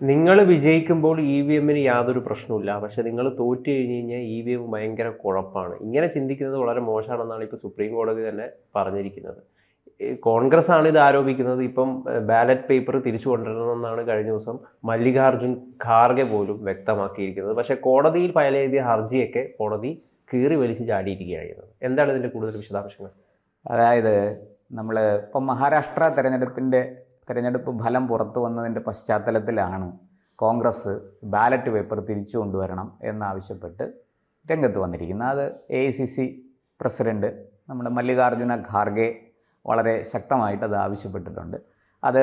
നിങ്ങൾ വിജയിക്കുമ്പോൾ E V എമ്മിന് യാതൊരു പ്രശ്നമില്ല പക്ഷേ നിങ്ങൾ തോറ്റു കഴിഞ്ഞ് കഴിഞ്ഞാൽ ഇ വി എം ഭയങ്കര കുഴപ്പമാണ്. ഇങ്ങനെ ചിന്തിക്കുന്നത് വളരെ മോശമാണെന്നാണ് ഇപ്പോൾ സുപ്രീം കോടതി തന്നെ പറഞ്ഞിരിക്കുന്നത്. കോൺഗ്രസ് ആണ് ഇത് ആരോപിക്കുന്നത്. ഇപ്പം ബാലറ്റ് പേപ്പർ തിരിച്ചു കൊണ്ടുവരണമെന്നാണ് കഴിഞ്ഞ ദിവസം മല്ലികാർജുൻ ഖാർഗെ പോലും വ്യക്തമാക്കിയിരിക്കുന്നത്. പക്ഷേ കോടതിയിൽ ഫയൽ ചെയ്തിയ ഹർജിയൊക്കെ കോടതി കീറി വലിച്ച് ചാടിയിരിക്കുകയായിരുന്നു. എന്താണ് ഇതിന്റെ കൂടുതൽ വിശദാംശങ്ങൾ? അതായത് നമ്മൾ ഇപ്പം മഹാരാഷ്ട്ര തെരഞ്ഞെടുപ്പിന്റെ തെരഞ്ഞെടുപ്പ് ഫലം പുറത്തു വന്നതിന്റെ പശ്ചാത്തലത്തിലാണ് കോൺഗ്രസ് ബാലറ്റ് പേപ്പർ തിരിച്ചു കൊണ്ടുവരണം എന്നാവശ്യപ്പെട്ട് രംഗത്ത് വന്നിരിക്കുന്നത്. അത് A I C C president നമ്മുടെ മല്ലികാർജുന ഖാർഗെ വളരെ ശക്തമായിട്ട് അത് ആവശ്യപ്പെട്ടിട്ടുണ്ട്. അത്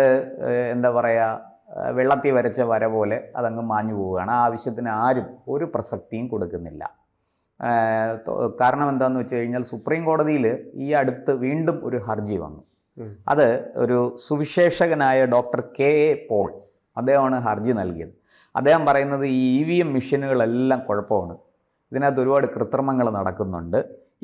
എന്താ പറയുക വെള്ളത്തിൽ വരച്ച വര പോലെ അതങ്ങ് മാഞ്ഞു പോവുകയാണ്. ആ ആവശ്യത്തിന് ആരും ഒരു പ്രസക്തിയും കൊടുക്കുന്നില്ല. കാരണം എന്താണെന്ന് വെച്ച് കഴിഞ്ഞാൽ സുപ്രീം കോടതിയിൽ ഈ അടുത്ത് വീണ്ടും ഒരു ഹർജി വന്നു. അത് ഒരു സുവിശേഷകനായ ഡോക്ടർ കെ എ പോൾ അദ്ദേഹമാണ് ഹർജി നൽകിയത്. അദ്ദേഹം പറയുന്നത് ഈ ഇ വി എം മെഷീനുകളെല്ലാം കുഴപ്പമാണ്. ഇതിനകത്ത് ഒരുപാട് കൃത്രിമങ്ങൾ നടക്കുന്നുണ്ട്.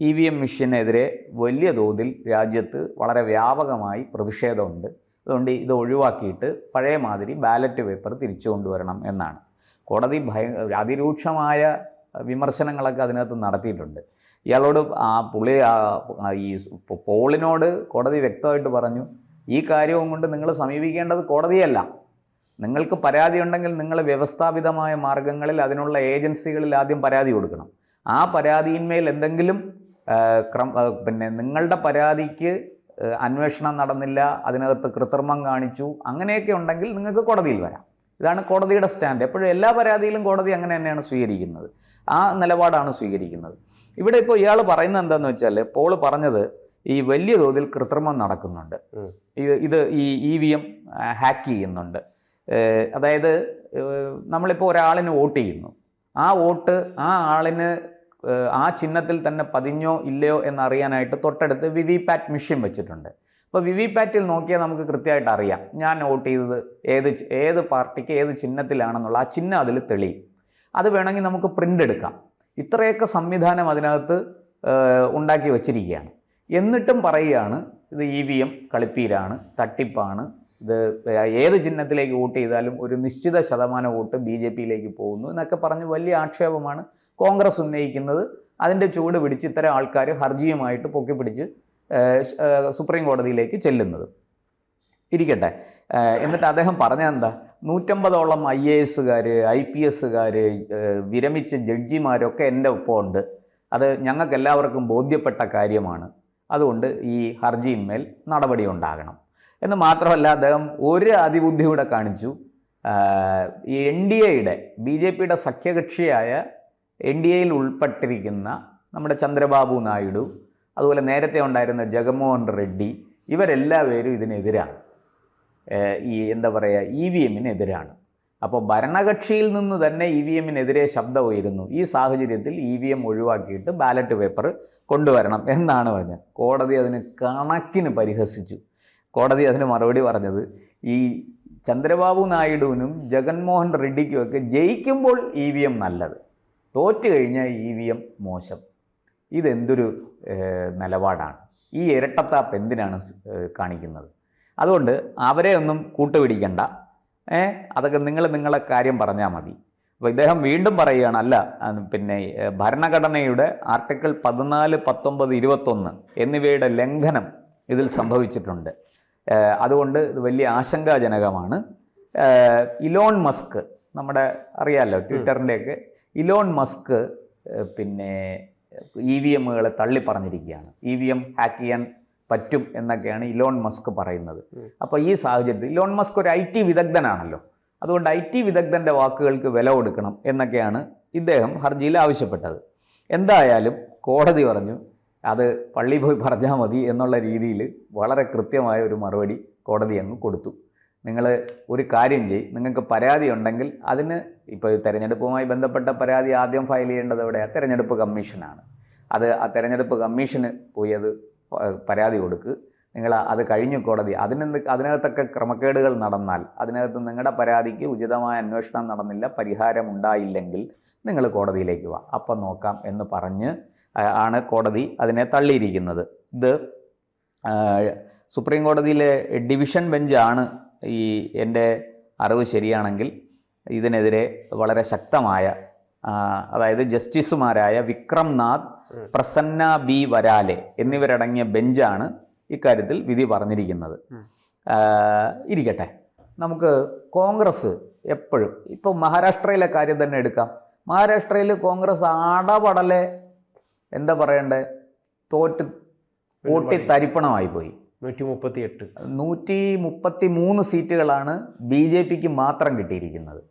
ഇ വി എം മെഷീനെതിരെ വലിയ തോതിൽ രാജ്യത്ത് വളരെ വ്യാപകമായി പ്രതിഷേധമുണ്ട്. അതുകൊണ്ട് ഇത് ഒഴിവാക്കിയിട്ട് പഴയ മാതിരി ബാലറ്റ് പേപ്പർ തിരിച്ചു കൊണ്ടുവരണം എന്നാണ്. കോടതി ഭയ അതിരൂക്ഷമായ വിമർശനങ്ങളൊക്കെ അതിനകത്ത് നടത്തിയിട്ടുണ്ട്. ഇയാളോട് ആ പുള്ളി ഈ പോളിനോട് കോടതി വ്യക്തമായിട്ട് പറഞ്ഞു ഈ കാര്യവും കൊണ്ട് നിങ്ങൾ സമീപിക്കേണ്ടത് കോടതിയല്ല. നിങ്ങൾക്ക് പരാതി ഉണ്ടെങ്കിൽ നിങ്ങൾ വ്യവസ്ഥാപിതമായ മാർഗങ്ങളിൽ അതിനുള്ള ഏജൻസികളിൽ ആദ്യം പരാതി കൊടുക്കണം. ആ പരാതിയിന്മേൽ എന്തെങ്കിലും ക്രം പിന്നെ നിങ്ങളുടെ പരാതിക്ക് അന്വേഷണം നടന്നില്ല അതിനകത്ത് കൃത്രിമം കാണിച്ചു അങ്ങനെയൊക്കെ ഉണ്ടെങ്കിൽ നിങ്ങൾക്ക് കോടതിയിൽ വരാം. ഇതാണ് കോടതിയുടെ സ്റ്റാൻഡ്. എപ്പോഴും എല്ലാ പരാതിയിലും കോടതി അങ്ങനെ തന്നെയാണ് സ്വീകരിക്കുന്നത്. ആ നിലപാടാണ് സ്വീകരിക്കുന്നത്. ഇവിടെ ഇപ്പോൾ ഇയാൾ പറയുന്നത് എന്താണെന്ന് വെച്ചാൽ പോൾ പറഞ്ഞത് ഈ വലിയ തോതിൽ കൃത്രിമം നടക്കുന്നുണ്ട്. ഇത് ഇത് ഈ ഇ വി എം ഹാക്ക് ചെയ്യുന്നുണ്ട്. അതായത് നമ്മളിപ്പോൾ ഒരാളിന് വോട്ട് ചെയ്യുന്നു. ആ വോട്ട് ആ ആളിന് ആ ചിഹ്നത്തിൽ തന്നെ പതിഞ്ഞോ ഇല്ലയോ എന്നറിയാനായിട്ട് തൊട്ടടുത്ത് വി വി പാറ്റ് മെഷീൻ വെച്ചിട്ടുണ്ട്. അപ്പോൾ വി വി പാറ്റിൽ നോക്കിയാൽ നമുക്ക് കൃത്യമായിട്ട് അറിയാം. ഞാൻ വോട്ട് ചെയ്തത് ഏത് ഏത് പാർട്ടിക്ക് ഏത് ചിഹ്നത്തിലാണെന്നുള്ള ആ ചിഹ്നം അതിൽ തെളിയും. അത് വേണമെങ്കിൽ നമുക്ക് പ്രിന്റ് എടുക്കാം. ഇത്രയൊക്കെ സംവിധാനം അതിനകത്ത് ഉണ്ടാക്കി വച്ചിരിക്കുകയാണ്. എന്നിട്ടും പറയുകയാണ് ഇത് ഇ വി എം കളിപ്പീരാണ് തട്ടിപ്പാണ് ഇത് ഏത് ചിഹ്നത്തിലേക്ക് വോട്ട് ചെയ്താലും ഒരു നിശ്ചിത ശതമാനം വോട്ട് ബി ജെ പിയിലേക്ക് പോകുന്നു എന്നൊക്കെ പറഞ്ഞ് വലിയ ആക്ഷേപമാണ് കോൺഗ്രസ് ഉന്നയിക്കുന്നത്. അതിന്റെ ചൂട് പിടിച്ച് ഇത്തരം ആൾക്കാർ ഹർജിയുമായിട്ട് പൊക്കി പിടിച്ച് സുപ്രീം കോടതിയിലേക്ക് ചെല്ലുന്നത്. ഇരിക്കട്ടെ. എന്നിട്ട് അദ്ദേഹം പറഞ്ഞെന്താ നൂറ്റമ്പതോളം ഐ എ എസുകാർ ഐ പി എസുകാർ വിരമിച്ച ജഡ്ജിമാരൊക്കെ എന്റെ ഒപ്പം ഉണ്ട്. അത് ഞങ്ങൾക്ക് എല്ലാവർക്കും ബോധ്യപ്പെട്ട കാര്യമാണ്. അതുകൊണ്ട് ഈ ഹർജിയിന്മേൽ നടപടി ഉണ്ടാകണം. എന്ന് മാത്രമല്ല അദ്ദേഹം ഒരു അതിബുദ്ധി കൂടെ കാണിച്ചു. ഈ എൻ ഡി എയുടെ ബി ജെ പിയുടെ സഖ്യകക്ഷിയായ എൻ ഡി എയിൽ ഉൾപ്പെട്ടിരിക്കുന്ന നമ്മുടെ ചന്ദ്രബാബു നായിഡു അതുപോലെ നേരത്തെ ഉണ്ടായിരുന്ന ജഗൻമോഹൻ റെഡ്ഡി ഇവരെല്ലാവരും ഇതിനെതിരാണ്. ഈ എന്താ പറയുക ഇ വി എമ്മിനെതിരാണ്. അപ്പോൾ ഭരണകക്ഷിയിൽ നിന്ന് തന്നെ ഇ വി എമ്മിനെതിരെ ശബ്ദം ഉയരുന്നു. ഈ സാഹചര്യത്തിൽ ഇ വി എം ഒഴിവാക്കിയിട്ട് ബാലറ്റ് പേപ്പർ കൊണ്ടുവരണം എന്നാണ് പറഞ്ഞത്. കോടതി അതിന് കണക്കിന് പരിഹസിച്ചു. കോടതി അതിന് മറുപടി പറഞ്ഞത് ഈ ചന്ദ്രബാബു നായിഡുവിനും ജഗൻമോഹൻ റെഡ്ഡിക്കുമൊക്കെ ജയിക്കുമ്പോൾ ഇ വി എം നല്ലത്. തോറ്റു കഴിഞ്ഞാൽ ഇ വി എം മോശം. ഇതെന്തൊരു നിലപാടാണ്. ഈ ഇരട്ടത്താപ്പ് എന്തിനാണ് കാണിക്കുന്നത്? അതുകൊണ്ട് അവരെ ഒന്നും കൂട്ടുപിടിക്കണ്ട. ഏ? അതൊക്കെ നിങ്ങൾ നിങ്ങളെ കാര്യം പറഞ്ഞാൽ മതി. അപ്പോൾ ഇദ്ദേഹം വീണ്ടും പറയുകയാണ് അല്ല പിന്നെ ഭരണഘടനയുടെ ആർട്ടിക്കിൾ പതിനാല് പത്തൊമ്പത് ഇരുപത്തൊന്ന് എന്നിവയുടെ ലംഘനം ഇതിൽ സംഭവിച്ചിട്ടുണ്ട്. അതുകൊണ്ട് ഇത് വലിയ ആശങ്കാജനകമാണ്. ഇലോൺ മസ്ക് നമ്മുടെ അറിയാമല്ലോ ട്വിറ്ററിന്റെയൊക്കെ ഇലോൺ മസ്ക് പിന്നെ ഇ വി എമ്മുകളെ തള്ളി പറഞ്ഞിരിക്കുകയാണ് ഇ വി എം ഹാക്ക് ചെയ്യാൻ പറ്റും എന്നൊക്കെയാണ് ഇലോൺ മസ്ക് പറയുന്നത്. അപ്പോൾ ഈ സാഹചര്യത്തിൽ ഇലോൺ മസ്ക് ഒരു ഐ ടി വിദഗ്ധനാണല്ലോ. അതുകൊണ്ട് ഐ ടി വിദഗ്ധന്റെ വാക്കുകൾക്ക് വില കൊടുക്കണം എന്നൊക്കെയാണ് ഇദ്ദേഹം ഹർജിയിൽ ആവശ്യപ്പെട്ടത്. എന്തായാലും കോടതി പറഞ്ഞു അത് പള്ളി പോയി പറഞ്ഞാൽ മതി എന്നുള്ള രീതിയിൽ വളരെ കൃത്യമായ ഒരു മറുപടി കോടതി അങ്ങ് കൊടുത്തു. നിങ്ങൾ ഒരു കാര്യം ചെയ്യും നിങ്ങൾക്ക് പരാതി ഉണ്ടെങ്കിൽ അതിന് ഇപ്പോൾ തിരഞ്ഞെടുപ്പുമായി ബന്ധപ്പെട്ട പരാതി ആദ്യം ഫയൽ ചെയ്യേണ്ടത് എവിടെയാണ് തിരഞ്ഞെടുപ്പ് കമ്മീഷനാണ്. അത് ആ തിരഞ്ഞെടുപ്പ് കമ്മീഷന് പോയി അത് പരാതി കൊടുക്ക്. നിങ്ങൾ അത് കഴിഞ്ഞു കോടതി. അതിനെന്ത് അതിനകത്തൊക്കെ ക്രമക്കേടുകൾ നടന്നാൽ അതിനകത്ത് നിങ്ങളുടെ പരാതിക്ക് ഉചിതമായ അന്വേഷണം നടന്നില്ല പരിഹാരം ഉണ്ടായില്ലെങ്കിൽ നിങ്ങൾ കോടതിയിലേക്ക് വാ. അപ്പം നോക്കാം എന്ന് പറഞ്ഞ് ആണ് കോടതി അതിനെ തള്ളിയിരിക്കുന്നത്. ഇത് സുപ്രീം കോടതിയിലെ ഡിവിഷൻ ബെഞ്ചാണ് ഈ എന്റെ അറിവ് ശരിയാണെങ്കിൽ ഇതിനെതിരെ വളരെ ശക്തമായ അതായത് ജസ്റ്റിസുമാരായ വിക്രം നാഥ് ഉം. പ്രസന്ന ബി വരാലെ എന്നിവരടങ്ങിയ ബെഞ്ചാണ് ഇക്കാര്യത്തിൽ വിധി പറഞ്ഞിരിക്കുന്നത്. ഇരിക്കട്ടെ. നമുക്ക് കോൺഗ്രസ് എപ്പോഴും ഇപ്പോൾ മഹാരാഷ്ട്രയിലെ കാര്യം തന്നെ എടുക്കാം. മഹാരാഷ്ട്രയിൽ കോൺഗ്രസ് ആടപടലെ എന്താ പറയണ്ടേ തോറ്റ് കൂട്ടി തരിപ്പണമായി പോയി. നൂറ്റി മുപ്പത്തി എട്ട് നൂറ്റി മുപ്പത്തി മൂന്ന് സീറ്റുകളാണ് ബി ജെ പിക്ക് മാത്രം കിട്ടിയിരിക്കുന്നത്.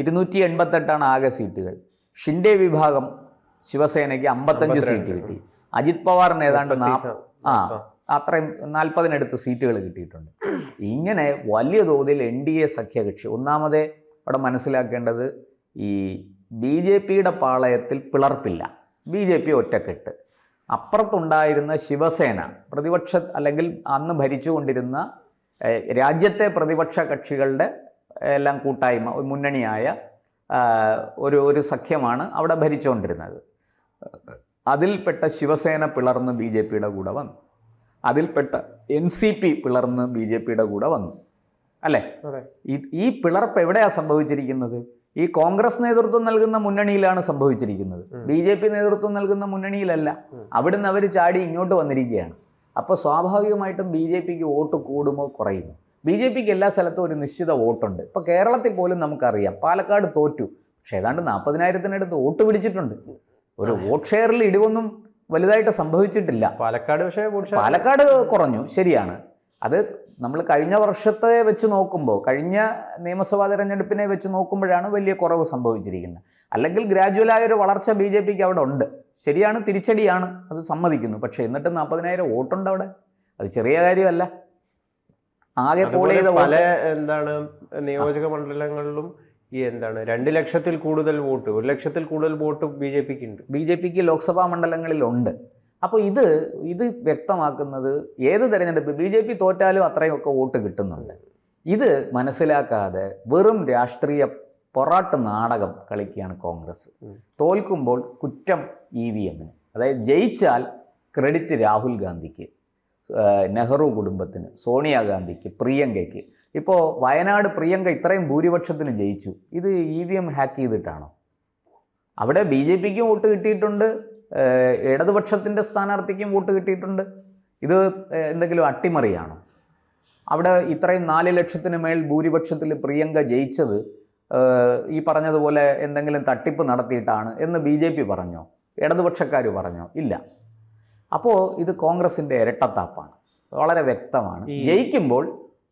ഇരുന്നൂറ്റി എൺപത്തെട്ടാണ് ആകെ സീറ്റുകൾ. ഷിൻഡെ വിഭാഗം ശിവസേനയ്ക്ക് അമ്പത്തഞ്ച് സീറ്റ് കിട്ടി. അജിത് പവാറിന് ഏതാണ്ട് ആ അത്രയും നാൽപ്പതിനടുത്ത് സീറ്റുകൾ കിട്ടിയിട്ടുണ്ട്. ഇങ്ങനെ വലിയ തോതിൽ എൻ ഡി എ സഖ്യകക്ഷി ഒന്നാമതേ അവിടെ മനസ്സിലാക്കേണ്ടത് ഈ ബി ജെ പിയുടെ പാളയത്തിൽ പിളർപ്പില്ല. ബി ജെ പി ഒറ്റക്കെട്ട്. അപ്പുറത്തുണ്ടായിരുന്ന ശിവസേന പ്രതിപക്ഷ അല്ലെങ്കിൽ അന്ന് ഭരിച്ചുകൊണ്ടിരുന്ന രാജ്യത്തെ പ്രതിപക്ഷ കക്ഷികളുടെ എല്ലാം കൂട്ടായ്മ മുന്നണിയായ ഒരു ഒരു സഖ്യമാണ് അവിടെ ഭരിച്ചുകൊണ്ടിരുന്നത് അതിൽപ്പെട്ട ശിവസേന പിളർന്ന് ബി ജെ പിയുടെ കൂടെ വന്നു. അതിൽപ്പെട്ട എൻ സി പി പിളർന്ന് ബി ജെ പിയുടെ കൂടെ വന്നു. അല്ലേ? ഈ പിളർപ്പ് എവിടെയാണ് സംഭവിച്ചിരിക്കുന്നത്? ഈ കോൺഗ്രസ് നേതൃത്വം നൽകുന്ന മുന്നണിയിലാണ് സംഭവിച്ചിരിക്കുന്നത്. ബി ജെ പി നേതൃത്വം നൽകുന്ന മുന്നണിയിലല്ല. അവിടുന്ന് അവർ ചാടി ഇങ്ങോട്ട് വന്നിരിക്കുകയാണ്. അപ്പോൾ സ്വാഭാവികമായിട്ടും ബി ജെ പിക്ക് വോട്ട് കൂടുമോ കുറയുമോ? ബി ജെ പിക്ക് എല്ലാ സ്ഥലത്തും ഒരു നിശ്ചിത വോട്ടുണ്ട്. ഇപ്പോൾ കേരളത്തിൽ പോലും നമുക്കറിയാം. പാലക്കാട് തോറ്റു. പക്ഷേ ഏതാണ്ട് നാൽപ്പതിനായിരത്തിനടുത്ത് വോട്ട് പിടിച്ചിട്ടുണ്ട്. ഒരു വോട്ട് ഷെയറിൽ ഇടിവൊന്നും വലുതായിട്ട് സംഭവിച്ചിട്ടില്ല. പാലക്കാട് പക്ഷേ പാലക്കാട് കുറഞ്ഞു. ശരിയാണ്. അത് നമ്മൾ കഴിഞ്ഞ വർഷത്തെ വെച്ച് നോക്കുമ്പോൾ കഴിഞ്ഞ നിയമസഭാ തെരഞ്ഞെടുപ്പിനെ വെച്ച് നോക്കുമ്പോഴാണ് വലിയ കുറവ് സംഭവിച്ചിരിക്കുന്നത്. അല്ലെങ്കിൽ ഗ്രാജുവലായ ഒരു വളർച്ച ബി ജെ പിക്ക് അവിടെ ഉണ്ട്. ശരിയാണ് തിരിച്ചടിയാണ്. അത് സമ്മതിക്കുന്നു. പക്ഷേ എന്നിട്ട് നാൽപ്പതിനായിരം വോട്ടുണ്ട് അവിടെ. അത് ചെറിയ കാര്യമല്ല. ആകെ പോൾ ചെയ്ത പല എന്താണ് നിയോജക മണ്ഡലങ്ങളിലും ഈ എന്താണ് രണ്ട് ലക്ഷത്തിൽ കൂടുതൽ വോട്ട് ഒരു ലക്ഷത്തിൽ കൂടുതൽ വോട്ട് ബി ജെ പിക്ക് ഉണ്ട്. ബി ജെ പിക്ക് ലോക്സഭാ മണ്ഡലങ്ങളിലുണ്ട്. അപ്പോൾ ഇത് ഇത് വ്യക്തമാക്കുന്നത് ഏത് തെരഞ്ഞെടുപ്പ് ബി ജെ പി തോറ്റാലും അത്രയൊക്കെ വോട്ട് കിട്ടുന്നുണ്ട്. ഇത് മനസ്സിലാക്കാതെ വെറും രാഷ്ട്രീയ പൊറാട്ട് നാടകം കളിക്കുകയാണ് കോൺഗ്രസ്. തോൽക്കുമ്പോൾ കുറ്റം ഇ വി എമ്മിന്. അതായത് ജയിച്ചാൽ ക്രെഡിറ്റ് രാഹുൽ ഗാന്ധിക്ക്. നെഹ്റു കുടുംബത്തിന് സോണിയാഗാന്ധിക്ക് പ്രിയങ്കയ്ക്ക്. ഇപ്പോൾ വയനാട് പ്രിയങ്ക ഇത്രയും ഭൂരിപക്ഷത്തിന് ജയിച്ചു. ഇത് ഇ വി എം ഹാക്ക് ചെയ്തിട്ടാണോ? അവിടെ ബി ജെ പിക്കും വോട്ട് കിട്ടിയിട്ടുണ്ട്. ഇടതുപക്ഷത്തിന്റെ സ്ഥാനാർത്ഥിക്കും വോട്ട് കിട്ടിയിട്ടുണ്ട്. ഇത് എന്തെങ്കിലും അട്ടിമറിയാണോ? അവിടെ ഇത്രയും നാല് ലക്ഷത്തിന് മേൽ ഭൂരിപക്ഷത്തിൽ പ്രിയങ്ക ജയിച്ചത് ഈ പറഞ്ഞതുപോലെ എന്തെങ്കിലും തട്ടിപ്പ് നടത്തിയിട്ടാണ് എന്ന് ബി ജെ പി പറഞ്ഞോ? ഇടതുപക്ഷക്കാർ പറഞ്ഞോ? ഇല്ല. അപ്പോൾ ഇത് കോൺഗ്രസിന്റെ ഇരട്ടത്താപ്പാണ്. വളരെ വ്യക്തമാണ്. ജയിക്കുമ്പോൾ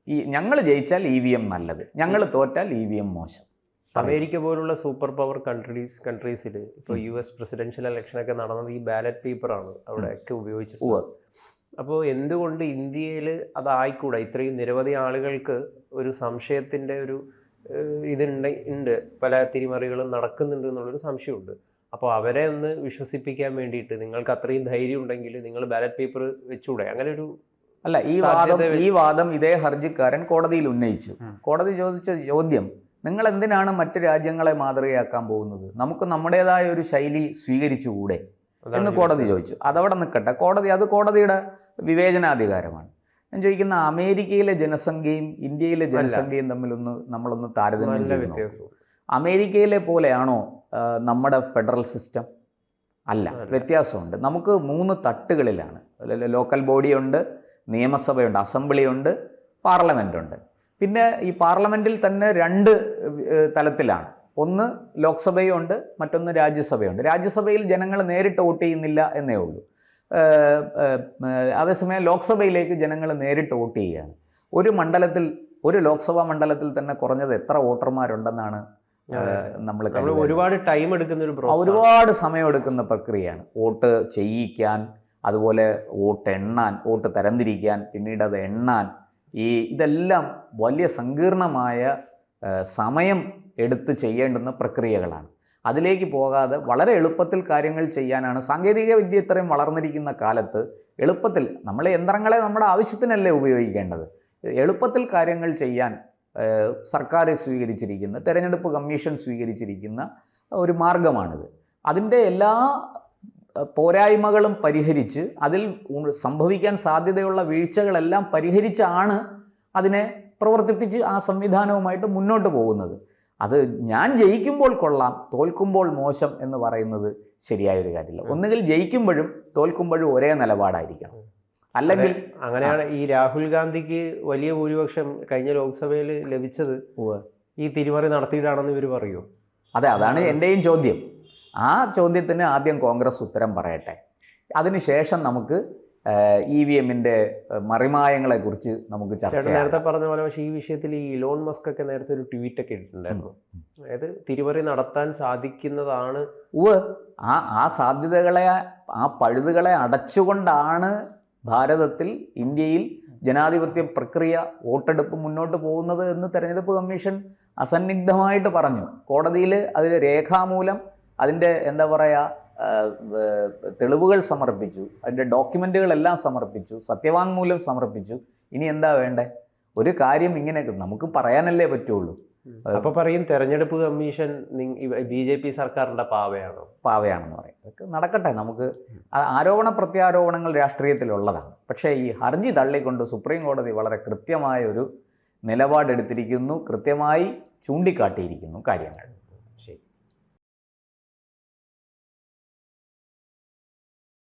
ഈ ഞങ്ങൾ ജയിച്ചാൽ ഇ വി എം നല്ലത്. ഞങ്ങൾ തോറ്റാൽ ഇ വി എം മോശം. അമേരിക്ക പോലുള്ള സൂപ്പർ പവർ കൺട്രീസ് കൺട്രീസിൽ ഇപ്പോൾ യു എസ് പ്രസിഡൻഷ്യൽ ഇലക്ഷനൊക്കെ നടന്നത് ഈ ബാലറ്റ് പേപ്പറാണ് അവിടെയൊക്കെ ഉപയോഗിച്ചിട്ടുള്ളത്. അപ്പോൾ എന്തുകൊണ്ട് ഇന്ത്യയിൽ അതായിക്കൂടാ? ഇത്രയും നിരവധി ആളുകൾക്ക് ഒരു സംശയത്തിന്റെ ഒരു ഇതുണ്ട് ഉണ്ട്. പല തിരിമറികളും നടക്കുന്നുണ്ട് എന്നുള്ളൊരു സംശയമുണ്ട്. അപ്പോൾ അവരെ ഒന്ന് വിശ്വസിപ്പിക്കാൻ വേണ്ടിയിട്ട് നിങ്ങൾക്ക് അത്രയും ധൈര്യം ഉണ്ടെങ്കിൽ നിങ്ങൾ ബാലറ്റ് പേപ്പർ വെച്ചൂടെ? അങ്ങനെ ഒരു അല്ല ഈ വാദം ഈ വാദം ഇതേ ഹർജിക്കാരൻ കോടതിയിൽ ഉന്നയിച്ചു. കോടതി ചോദിച്ച ചോദ്യം നിങ്ങൾ എന്തിനാണ് മറ്റു രാജ്യങ്ങളെ മാതൃകയാക്കാൻ പോകുന്നത്? നമുക്ക് നമ്മുടേതായ ഒരു ശൈലി സ്വീകരിച്ചുകൂടെ? എന്ന് കോടതി ചോദിച്ചു. അതവിടെ നിൽക്കട്ടെ. കോടതി അത് കോടതിയുടെ വിവേചനാധികാരമാണ്. ഞാൻ ചോദിക്കുന്ന അമേരിക്കയിലെ ജനസംഖ്യയും ഇന്ത്യയിലെ ജനസംഖ്യയും തമ്മിലൊന്ന് നമ്മളൊന്ന് താരതമ്യം അമേരിക്കയിലെ പോലെയാണോ നമ്മുടെ ഫെഡറൽ സിസ്റ്റം? അല്ല. വ്യത്യാസമുണ്ട്. നമുക്ക് മൂന്ന് തട്ടുകളിലാണ്. ലോക്കൽ ബോഡിയുണ്ട് നിയമസഭയുണ്ട് അസംബ്ലിയുണ്ട് പാർലമെന്റുണ്ട് പിന്നെ ഈ പാർലമെന്റിൽ തന്നെ രണ്ട് തലത്തിലാണ്. ഒന്ന് ലോക്സഭയുണ്ട് മറ്റൊന്ന് രാജ്യസഭയുണ്ട്. രാജ്യസഭയിൽ ജനങ്ങൾ നേരിട്ട് വോട്ട് ചെയ്യുന്നില്ല എന്നേ ഉള്ളൂ. അതേസമയം ലോക്സഭയിലേക്ക് ജനങ്ങൾ നേരിട്ട് വോട്ട് ചെയ്യുകയാണ്. ഒരു മണ്ഡലത്തിൽ ഒരു ലോക്സഭാ മണ്ഡലത്തിൽ തന്നെ കുറഞ്ഞത് എത്ര വോട്ടർമാരുണ്ടെന്നാണ് നമ്മൾ ഒരുപാട് ടൈം എടുക്കുന്ന ഒരു ഒരുപാട് സമയമെടുക്കുന്ന പ്രക്രിയയാണ്. വോട്ട് ചെയ്യിക്കാൻ അതുപോലെ വോട്ട് എണ്ണാൻ വോട്ട് തരംതിരിക്കാൻ പിന്നീട് അത് എണ്ണാൻ. ഈ ഇതെല്ലാം വലിയ സങ്കീർണമായ സമയം എടുത്ത് ചെയ്യേണ്ടുന്ന പ്രക്രിയകളാണ്. അതിലേക്ക് പോകാതെ വളരെ എളുപ്പത്തിൽ കാര്യങ്ങൾ ചെയ്യാനാണ്. സാങ്കേതിക വിദ്യ ഇത്രയും വളർന്നിരിക്കുന്ന കാലത്ത് എളുപ്പത്തിൽ നമ്മൾ യന്ത്രങ്ങളെ നമ്മുടെ ആവശ്യത്തിനല്ലേ ഉപയോഗിക്കേണ്ടത്? എളുപ്പത്തിൽ കാര്യങ്ങൾ ചെയ്യാൻ സർക്കാർ സ്വീകരിച്ചിരിക്കുന്ന തെരഞ്ഞെടുപ്പ് കമ്മീഷൻ സ്വീകരിച്ചിരിക്കുന്ന ഒരു മാർഗമാണിത്. അതിന്റെ എല്ലാ പോരായ്മകളും പരിഹരിച്ച് അതിൽ സംഭവിക്കാൻ സാധ്യതയുള്ള വീഴ്ചകളെല്ലാം പരിഹരിച്ചാണ് അതിനെ പ്രവർത്തിപ്പിച്ച് ആ സംവിധാനവുമായിട്ട് മുന്നോട്ട് പോകുന്നത്. അത് ഞാൻ ജയിക്കുമ്പോൾ കൊള്ളാം തോൽക്കുമ്പോൾ മോശം എന്ന് പറയുന്നത് ശരിയായൊരു കാര്യമില്ല. ഒന്നുകിൽ ജയിക്കുമ്പോഴും തോൽക്കുമ്പോഴും ഒരേ നിലപാടായിരിക്കണം. അല്ലെങ്കിൽ അങ്ങനെയാണ് ഈ രാഹുൽ ഗാന്ധിക്ക് വലിയ ഭൂരിപക്ഷം കഴിഞ്ഞ ലോക്സഭയിൽ ലഭിച്ചത്. ഈ തിരിമറി നടത്തിയിട്ടാണെന്ന് ഇവർ പറയൂ. അതെ അതാണ് എന്റെയും ചോദ്യം. ആ ചോദ്യത്തിന് ആദ്യം കോൺഗ്രസ് ഉത്തരം പറയട്ടെ. അതിനുശേഷം നമുക്ക് ഇ വി എമ്മിന്റെ മറിമായങ്ങളെക്കുറിച്ച് നമുക്ക് ചർച്ച ചെയ്യാം. നേരത്തെ പറഞ്ഞ പോലെ പക്ഷേ ഈ വിഷയത്തിൽ ഈ ഇലോൺ മസ്ക് ഒക്കെ നേരത്തെ ഒരു ട്വീറ്റ് ഒക്കെ ഇട്ടിട്ടുണ്ടായിരുന്നു. അതായത് തിരിമറി നടത്താൻ സാധിക്കുന്നതാണ് ഉവ് ആ ആ സാധ്യതകളെ ആ പഴുതുകളെ അടച്ചുകൊണ്ടാണ് ഭാരതത്തിൽ ഇന്ത്യയിൽ ജനാധിപത്യ പ്രക്രിയ വോട്ടെടുപ്പ് മുന്നോട്ട് പോകുന്നത് എന്ന് തെരഞ്ഞെടുപ്പ് കമ്മീഷൻ അസന്നിഗ്ധമായിട്ട് പറഞ്ഞു. കോടതിയിൽ അതിൽ രേഖാമൂലം അതിന്റെ എന്താ പറയുക തെളിവുകൾ സമർപ്പിച്ചു അതിന്റെ ഡോക്യുമെന്റുകളെല്ലാം സമർപ്പിച്ചു സത്യവാങ്മൂലം സമർപ്പിച്ചു. ഇനി എന്താ വേണ്ടേ? ഒരു കാര്യം ഇങ്ങനെ നമുക്ക് പറയാനല്ലേ പറ്റുള്ളൂ. അപ്പൊ പറയും തെരഞ്ഞെടുപ്പ് കമ്മീഷൻ ബി ജെ പി സർക്കാരിന്റെ പാവയാണോ? പാവയാണെന്ന് പറയും. അതൊക്കെ നടക്കട്ടെ. നമുക്ക് ആരോപണ പ്രത്യാരോപണങ്ങൾ രാഷ്ട്രീയത്തിലുള്ളതാണ്. പക്ഷേ ഈ ഹർജി തള്ളിക്കൊണ്ട് സുപ്രീം കോടതി വളരെ കൃത്യമായ ഒരു നിലപാടെടുത്തിരിക്കുന്നു. കൃത്യമായി ചൂണ്ടിക്കാട്ടിയിരിക്കുന്നു കാര്യങ്ങൾ.